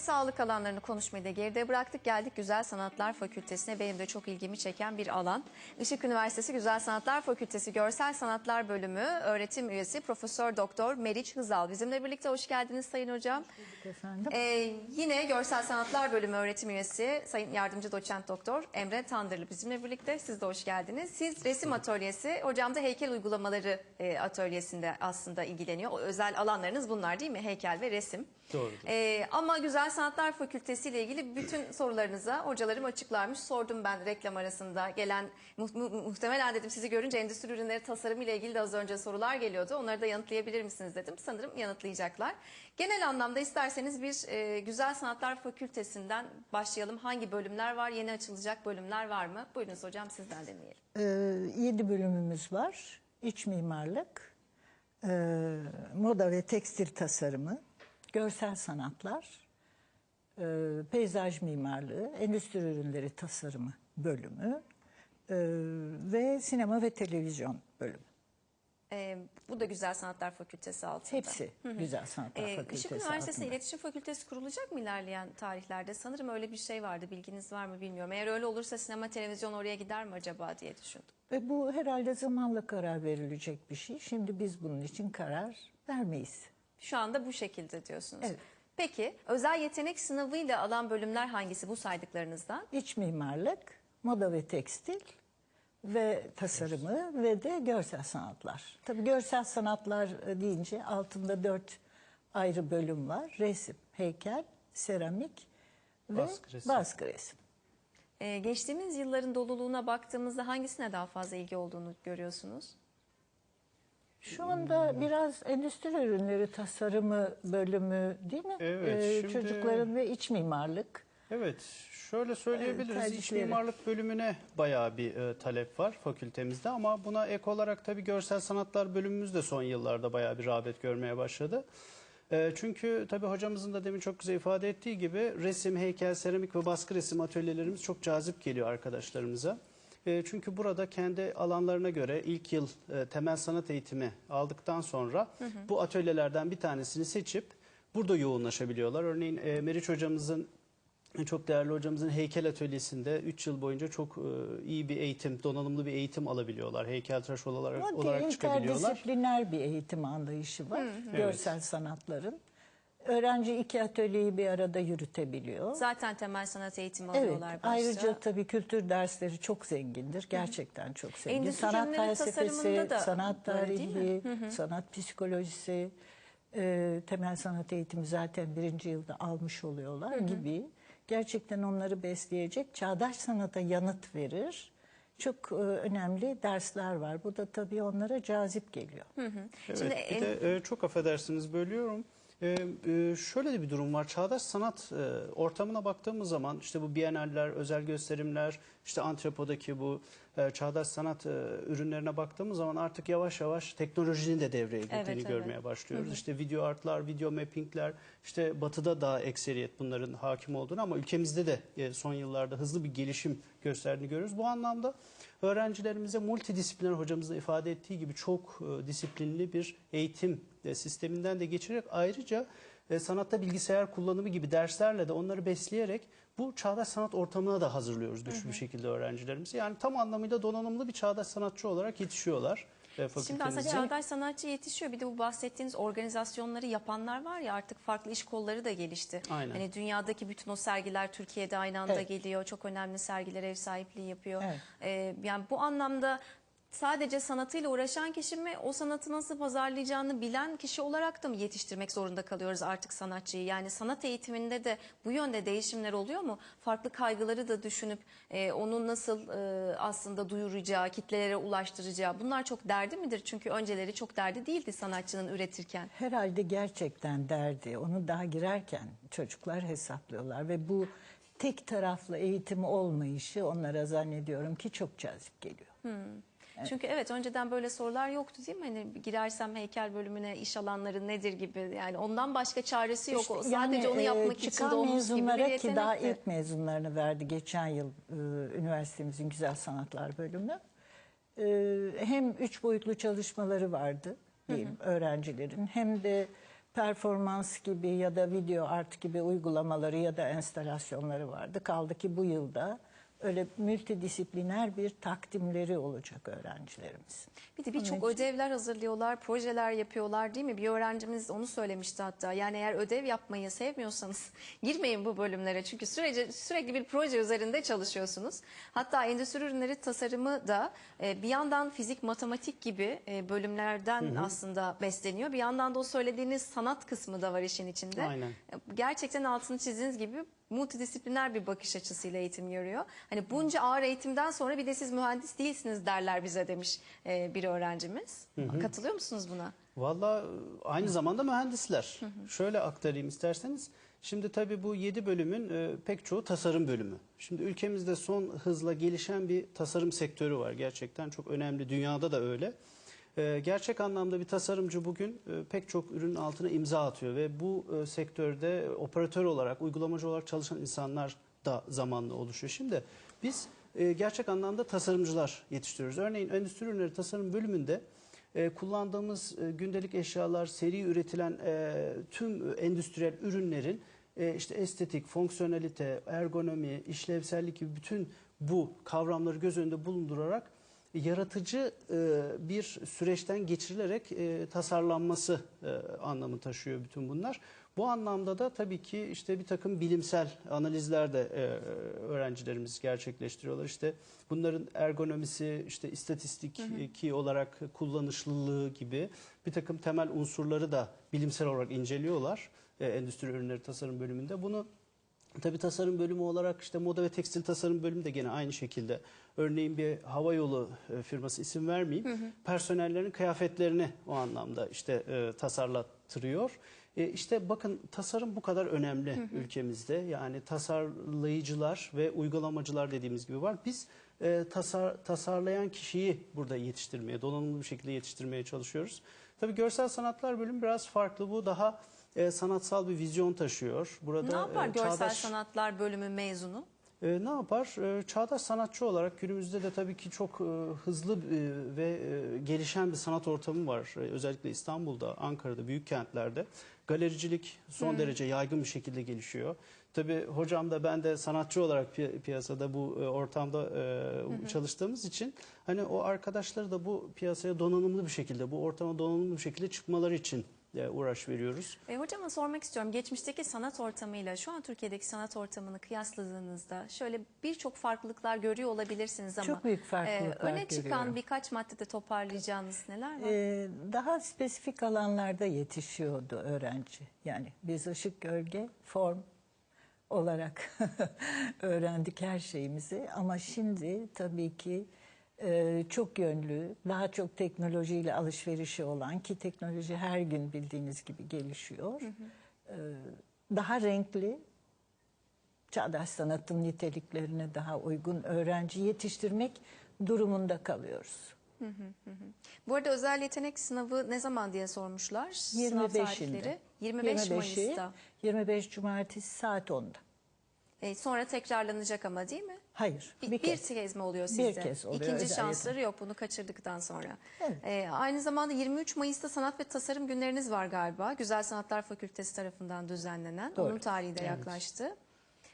sağlık alanlarını konuşmayı da geride bıraktık. Geldik Güzel Sanatlar Fakültesine. Benim de çok ilgimi çeken bir alan. Işık Üniversitesi Güzel Sanatlar Fakültesi Görsel Sanatlar Bölümü öğretim üyesi Profesör Doktor Meriç Hızal bizimle birlikte. Hoş geldiniz Sayın Hocam. Efendim? Ee, yine Görsel Sanatlar Bölümü öğretim üyesi Sayın Yardımcı Doçent Doktor Emre Tandırlı bizimle birlikte. Siz de hoş geldiniz. Siz resim atölyesi, hocam da heykel uygulamaları e, atölyesinde aslında ilgileniyor. O özel alanlarınız bunlar değil mi? Heykel ve resim. Doğrudur. Ee, ama Güzel Sanatlar Fakültesi ile ilgili bütün sorularınıza hocalarım açıklarmış. Sordum ben reklam arasında gelen mu- mu- muhtemelen dedim sizi görünce endüstri ürünleri tasarımı ile ilgili de az önce sorular geliyordu. Onları da yanıtlayabilir misiniz dedim. Sanırım yanıtlayacaklar. Genel anlamda isterseniz bir e, Güzel Sanatlar Fakültesinden başlayalım. Hangi bölümler var? Yeni açılacak bölümler var mı? Buyurunuz hocam sizden deneyelim. Ee, yedi bölümümüz var. İç mimarlık, e, moda ve tekstil tasarımı, görsel sanatlar, e, peyzaj mimarlığı, endüstri ürünleri tasarımı bölümü e, ve sinema ve televizyon bölümü. Ee, bu da Güzel Sanatlar Fakültesi altında. Hepsi Güzel Sanatlar Ee, Fakültesi Işık Üniversitesi'nde altında. iletişim fakültesi kurulacak mı ilerleyen tarihlerde? Sanırım öyle bir şey vardı. Bilginiz var mı bilmiyorum. Eğer öyle olursa sinema televizyon oraya gider mi acaba diye düşündüm. Ve bu herhalde zamanla karar verilecek bir şey. Şimdi biz bunun için karar vermeyiz. Şu anda bu şekilde diyorsunuz. Evet. Peki özel yetenek sınavıyla alan bölümler hangisi bu saydıklarınızdan? İç mimarlık, moda ve tekstil ve tasarımı ve de görsel sanatlar. Tabii görsel sanatlar e, deyince altında dört ayrı bölüm var. Resim, heykel, seramik ve Baskı resim. baskı resim. Ee, geçtiğimiz yılların doluluğuna baktığımızda hangisine daha fazla ilgi olduğunu görüyorsunuz? Şu anda biraz endüstri ürünleri tasarımı bölümü değil mi? Evet, Ee, şimdi- Çocukların ve iç mimarlık. Evet, şöyle söyleyebiliriz. İç tercihleri. mimarlık bölümüne bayağı bir e, talep var fakültemizde ama buna ek olarak tabii görsel sanatlar bölümümüz de son yıllarda bayağı bir rağbet görmeye başladı. E, çünkü tabii hocamızın da demin çok güzel ifade ettiği gibi resim, heykel, seramik ve baskı resim atölyelerimiz çok cazip geliyor arkadaşlarımıza. E, çünkü burada kendi alanlarına göre ilk yıl e, temel sanat eğitimi aldıktan sonra bu atölyelerden bir tanesini seçip burada yoğunlaşabiliyorlar. Örneğin e, Meriç hocamızın çok değerli hocamızın heykel atölyesinde 3 yıl boyunca çok e, iyi bir eğitim, donanımlı bir eğitim alabiliyorlar. Heykeltıraş olarak, Ama olarak çıkabiliyorlar. interdisipliner bir eğitim anlayışı var. Görsel sanatların. Öğrenci iki atölyeyi bir arada yürütebiliyor. Zaten temel sanat eğitimi Evet. alıyorlar başta. Ayrıca tabii kültür dersleri çok zengindir. Gerçekten çok zengin. Endüstri sanat ürünleri felsefesi, da sanat böyle değil tarihi, sanat psikolojisi, e, temel sanat eğitimi zaten birinci yılda almış oluyorlar gibi. Gerçekten onları besleyecek, çağdaş sanata yanıt verir. Çok e, önemli dersler var. Bu da tabii onlara cazip geliyor. Evet, Şimdi bir en- de e, çok affedersiniz bölüyorum. E, e, şöyle de bir durum var. Çağdaş sanat e, ortamına baktığımız zaman işte bu biyenaller, özel gösterimler, işte antrepodaki bu e, çağdaş sanat e, ürünlerine baktığımız zaman artık yavaş yavaş teknolojinin de devreye girdiğini Evet, evet. görmeye başlıyoruz. İşte video artlar, video mappingler, işte batıda daha ekseriyet bunların hakim olduğunu ama ülkemizde de e, son yıllarda hızlı bir gelişim gösterdiğini görüyoruz. Bu anlamda öğrencilerimize multidisipliner hocamızın ifade ettiği gibi çok e, disiplinli bir eğitim e, sisteminden de geçirerek ayrıca e, sanatta bilgisayar kullanımı gibi derslerle de onları besleyerek bu çağdaş sanat ortamına da hazırlıyoruz güçlü bir şekilde öğrencilerimizi. Yani tam anlamıyla donanımlı bir çağdaş sanatçı olarak yetişiyorlar. e, Şimdi aslında çağdaş sanatçı yetişiyor. Bir de bu bahsettiğiniz organizasyonları yapanlar var ya artık farklı iş kolları da gelişti. Aynen. Hani dünyadaki bütün o sergiler Türkiye'de aynı anda Evet. geliyor. Çok önemli sergiler ev sahipliği yapıyor. Evet. Ee, yani bu anlamda sadece sanatıyla uğraşan kişi mi o sanatı nasıl pazarlayacağını bilen kişi olarak da mı yetiştirmek zorunda kalıyoruz artık sanatçıyı? Yani sanat eğitiminde de bu yönde değişimler oluyor mu? Farklı kaygıları da düşünüp e, onu nasıl e, aslında duyuracağı, kitlelere ulaştıracağı bunlar çok derdi midir? Çünkü önceleri çok derdi değildi sanatçının üretirken. Herhalde gerçekten derdi. Onu daha girerken çocuklar hesaplıyorlar ve bu tek taraflı eğitim olmayışı onlara zannediyorum ki çok cazip geliyor. Çünkü evet önceden böyle sorular yoktu değil mi? Hani girersem heykel bölümüne iş alanları nedir gibi yani ondan başka çaresi yok. İşte sadece yani, onu e, yapmak için çıkan doğmuş gibi bir mezunlara yetenek ki daha ilk mezunlarını verdi geçen yıl e, üniversitemizin güzel sanatlar bölümü. E, hem üç boyutlu çalışmaları vardı diyeyim öğrencilerin hem de performans gibi ya da video art gibi uygulamaları ya da enstalasyonları vardı. Kaldı ki bu yılda öyle multidisipliner bir takdimleri olacak öğrencilerimizin. Bir de birçok ödevler hazırlıyorlar, projeler yapıyorlar değil mi? Bir öğrencimiz onu söylemişti hatta. Yani eğer ödev yapmayı sevmiyorsanız girmeyin bu bölümlere. Çünkü sürece, sürekli bir proje üzerinde çalışıyorsunuz. Hatta endüstri ürünleri tasarımı da e, bir yandan fizik, matematik gibi e, bölümlerden aslında besleniyor. Bir yandan da o söylediğiniz sanat kısmı da var işin içinde. Aynen. Gerçekten altını çizdiğiniz gibi multidisipliner bir bakış açısıyla eğitim görüyor. Hani bunca ağır eğitimden sonra bir de siz mühendis değilsiniz derler bize demiş e, bir öğrencimiz. Katılıyor musunuz buna? Valla aynı zamanda mühendisler. Şöyle aktarayım isterseniz. Şimdi tabii bu 7 bölümün e, pek çoğu tasarım bölümü. Şimdi ülkemizde son hızla gelişen bir tasarım sektörü var. Gerçekten çok önemli. Dünyada da öyle. E, gerçek anlamda bir tasarımcı bugün e, pek çok ürünün altına imza atıyor ve bu e, sektörde operatör olarak, uygulamacı olarak çalışan insanlar da zamanla oluşuyor. Şimdi biz e, gerçek anlamda tasarımcılar yetiştiriyoruz. Örneğin endüstri ürünleri tasarım bölümünde kullandığımız gündelik eşyalar, seri üretilen tüm endüstriyel ürünlerin işte estetik, fonksiyonelite, ergonomi, işlevsellik gibi bütün bu kavramları göz önünde bulundurarak yaratıcı e, bir süreçten geçirilerek e, tasarlanması e, anlamı taşıyor bütün bunlar. Bu anlamda da tabii ki işte bir takım bilimsel analizler de öğrencilerimiz gerçekleştiriyorlar. İşte bunların ergonomisi, işte istatistiki olarak kullanışlılığı gibi bir takım temel unsurları da bilimsel olarak inceliyorlar endüstri ürünleri tasarım bölümünde. Bunu Tabii tasarım bölümü olarak işte moda ve tekstil tasarım bölümü de gene aynı şekilde. Örneğin bir hava yolu e, firması isim vermeyeyim. Personellerin kıyafetlerini o anlamda işte e, tasarlattırıyor. E, işte bakın tasarım bu kadar önemli ülkemizde. Yani tasarlayıcılar ve uygulamacılar dediğimiz gibi var. Biz e, tasar, tasarlayan kişiyi burada yetiştirmeye, donanımlı bir şekilde yetiştirmeye çalışıyoruz. Tabii görsel sanatlar bölümü biraz farklı. Bu daha e, sanatsal bir vizyon taşıyor. Burada ne yapar e, görsel çağdaş- sanatlar bölümü mezunu? e, ne yapar? E, çağdaş sanatçı olarak günümüzde de tabii ki çok e, hızlı e, ve e, gelişen bir sanat ortamı var. E, özellikle İstanbul'da, Ankara'da, büyük kentlerde. Galericilik son derece yaygın bir şekilde gelişiyor. Tabii hocam da ben de sanatçı olarak pi- piyasada bu e, ortamda e, çalıştığımız için hani o arkadaşları da bu piyasaya donanımlı bir şekilde, bu ortama donanımlı bir şekilde çıkmaları için e, uğraş veriyoruz. E, hocama sormak istiyorum. Geçmişteki sanat ortamıyla şu an Türkiye'deki sanat ortamını kıyasladığınızda şöyle birçok farklılıklar görüyor olabilirsiniz ama Çok büyük farklılıklar öne çıkan görüyorum. birkaç maddede toparlayacağınız neler var? Ee, daha spesifik alanlarda yetişiyordu öğrenci. Yani biz ışık, gölge, form olarak öğrendik her şeyimizi. Ama şimdi tabii ki e, çok yönlü, daha çok teknolojiyle alışverişi olan ki teknoloji her gün bildiğiniz gibi gelişiyor. Ee, daha renkli, çağdaş sanatın niteliklerine daha uygun öğrenci yetiştirmek durumunda kalıyoruz. Bu arada özel yetenek sınavı ne zaman diye sormuşlar. Sınav 25'inde. tarihleri 25 25'i, Mayıs'ta. 25 Cumartesi saat 10'da. E, sonra tekrarlanacak ama değil mi? Hayır, Bir, bir, bir kez. kez mi oluyor Bir sizde? kez oluyor, İkinci özel şansları yok bunu kaçırdıktan sonra. Evet. E, aynı zamanda 23 Mayıs'ta Sanat ve Tasarım Günleriniz var galiba. Güzel Sanatlar Fakültesi tarafından düzenlenen. Doğru. Onun tarihi de yaklaştı.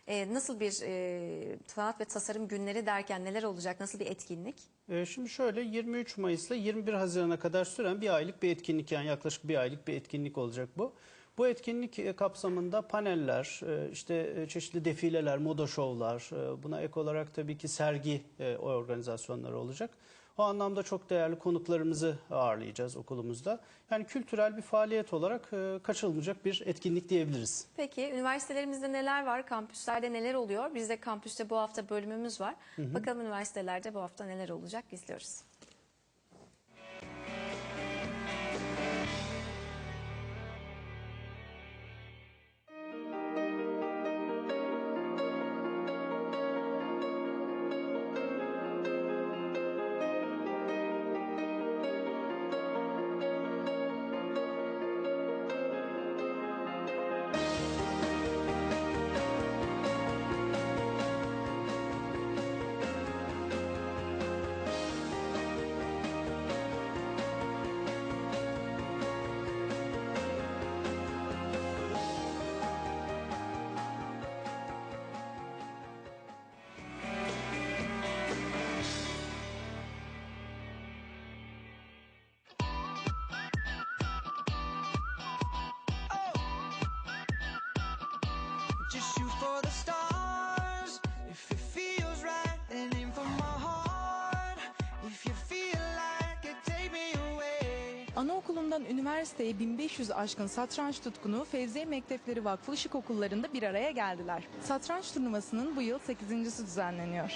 E, nasıl bir e, sanat ve tasarım günleri derken neler olacak? Nasıl bir etkinlik? Ee, Şimdi şöyle 23 Mayıs'la 21 Haziran'a kadar süren bir aylık bir etkinlik yani yaklaşık bir aylık bir etkinlik olacak bu. Bu etkinlik e, kapsamında paneller, e, işte e, çeşitli defileler, moda şovlar, buna ek olarak tabii ki sergi organizasyonları olacak. O anlamda çok değerli konuklarımızı ağırlayacağız okulumuzda. Yani kültürel bir faaliyet olarak kaçırılmayacak bir etkinlik diyebiliriz. Peki üniversitelerimizde neler var? Kampüslerde neler oluyor? Bizde kampüste bu hafta bölümümüz var. Bakalım üniversitelerde bu hafta neler olacak? İzliyoruz. Anaokulundan üniversiteye 1500 aşkın satranç tutkunu Fevziye Mektepleri Vakfı Işık Okullarında bir araya geldiler. Satranç turnuvasının bu yıl 8.si düzenleniyor.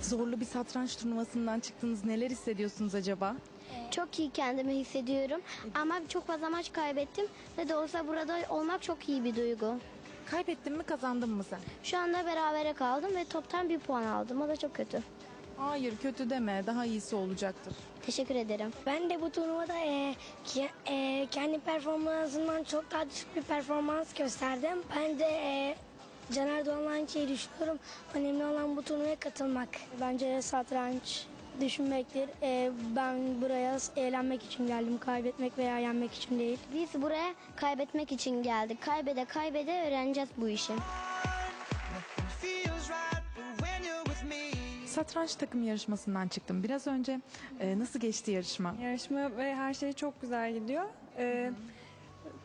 Zorlu bir satranç turnuvasından çıktınız. Neler hissediyorsunuz acaba? Çok iyi kendimi hissediyorum ama çok fazla maç kaybettim. Ne de olsa burada olmak çok iyi bir duygu. Kaybettin mi kazandın mı sen? Şu anda berabere kaldım ve toptan bir puan aldım. O da çok kötü. Hayır kötü deme daha iyisi olacaktır. Teşekkür ederim. Ben de bu turnuvada e, ke- e, kendi performansımdan çok daha düşük bir performans gösterdim. Ben de e, Caner Doğan'la aynı şeyi düşünüyorum. Önemli olan bu turnuvaya katılmak. Bence satranç düşünmektir. E, ben buraya eğlenmek için geldim. Kaybetmek veya yenmek için değil. Biz buraya kaybetmek için geldik. Kaybede kaybede öğreneceğiz bu işi. Satranç takım yarışmasından çıktım biraz önce. Ee, nasıl geçti yarışma? Yarışma ve her şey çok güzel gidiyor. Ee,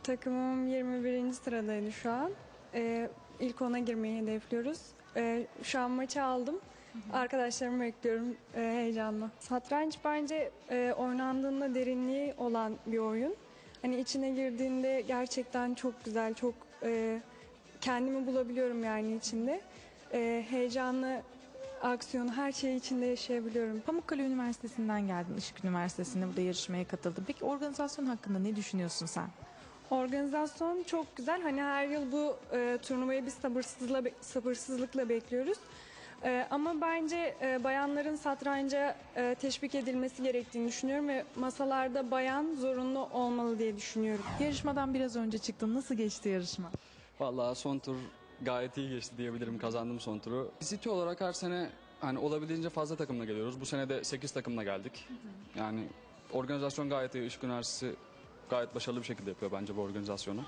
takımım 21. sıradaydı şu an. Ee, ilk ona girmeyi hedefliyoruz. Ee, şu an maçı aldım. Arkadaşlarımı bekliyorum e, heyecanla. Satranç bence e, oynandığında derinliği olan bir oyun. Hani içine girdiğinde gerçekten çok güzel, çok e, kendimi bulabiliyorum yani içinde. E, heyecanlı, aksiyonu her şeyi içinde yaşayabiliyorum. Pamukkale Üniversitesi'nden geldin, Işık Üniversitesi'nde burada yarışmaya katıldın. Peki organizasyon hakkında ne düşünüyorsun sen? Organizasyon çok güzel. Hani her yıl bu e, turnuvayı biz sabırsızla, sabırsızlıkla bekliyoruz. E, ama bence e, bayanların satranca e, teşvik edilmesi gerektiğini düşünüyorum ve masalarda bayan zorunlu olmalı diye düşünüyorum. Yarışmadan biraz önce çıktın. Nasıl geçti yarışma? Vallahi son tur gayet iyi geçti diyebilirim. Kazandım son turu. City olarak her sene hani olabildiğince fazla takımla geliyoruz. Bu sene de 8 takımla geldik. Yani organizasyon gayet iyi. Işık Üniversitesi gayet başarılı bir şekilde yapıyor bence bu organizasyonu.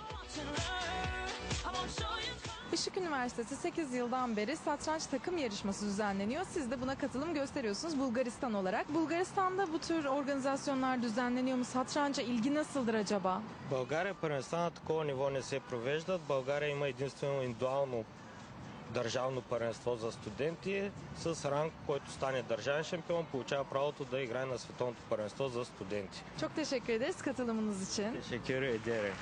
Işık Üniversitesi 8 yıldan beri satranç takım yarışması düzenleniyor. Siz de buna katılım gösteriyorsunuz Bulgaristan olarak. Bulgaristan'da bu tür organizasyonlar düzenleniyor mu? Satranca ilgi nasıldır acaba? България първенства на такова ниво не се провеждат. България има единствено индивидуално държавно първенство за студенти с ранг, който стане държавен шампион, получава правото да играе на световното първенство за студенти. Çok teşekkür ederiz katılımınız için. Teşekkür ederim.